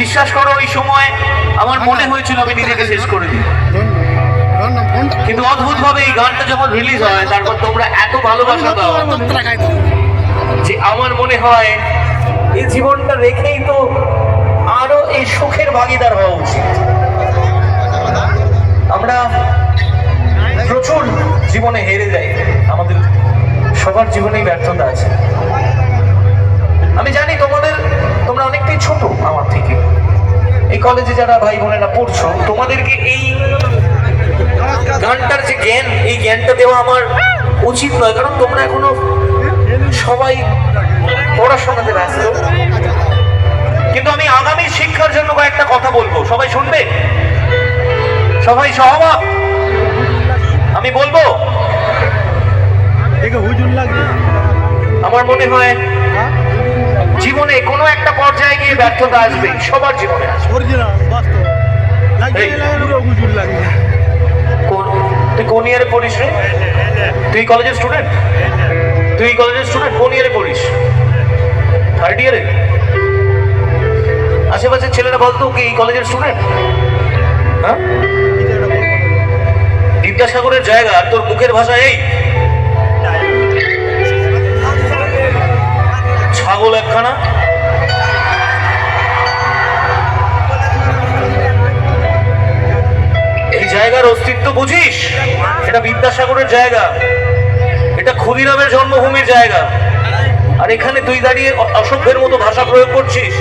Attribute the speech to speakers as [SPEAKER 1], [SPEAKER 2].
[SPEAKER 1] বিশ্বাস করো ওই সময় আমার মনে হয়েছিল আমি নিজেকে শেষ করে দিই। কিন্তু অদ্ভুত ভাবে এই গানটা যখন রিলিজ হয় তারপর তোমরা এত ভালোবাসা দাও যে আমার মনে হয় এই জীবনটা রেখেই তো আরও এই সুখের ভাগিদার হওয়া উচিত। আমরা প্রচুর জীবনে হেরে যাই। আমাদের সবার জীবনেই ব্যর্থতা আছে আমি জানি তোমাদের তোমরা অনেকটাই ছোট আমার থেকে এই কলেজে যারা ভাই বোনেরা পড়ছো তোমাদেরকে এই গানটার যে জ্ঞান এই জ্ঞানটা দেওয়া আমার উচিত নয় কারণ তোমরা এখনও সবাই পড়াশোনাতে ব্যস্ত। কিন্তু আমি আগামী শিক্ষার জন্য কয়েকটা কথা বলব। সবাই শুনবে? সবাই সহমত? আমি বলব? আমার মনে হয় জীবনে কোনো একটা পর্যায়ে গিয়ে ব্যর্থতা আসবে সবার জীবনে তুই কোন ইয়ারে পড়িস রে? তুই কলেজের স্টুডেন্ট তুই কলেজের স্টুডেন্ট কোন ইয়ারে পড়িস? থার্ড ইয়ারে আশেপাশের ছেলেরা বলতো কি এই কলেজের স্টুডেন্ট হ্যাঁ। বিদ্যাসাগরের জায়গা তোর মুখের ভাষা এই। জায়গার অস্তিত্ব বুঝিস? এটা বিদ্যাসাগরের জায়গা। এটা ক্ষুদিরামের জন্মভূমির জায়গা। আর এখানে তুই দাঁড়িয়ে অসভ্যের মতো ভাষা প্রয়োগ করছিস।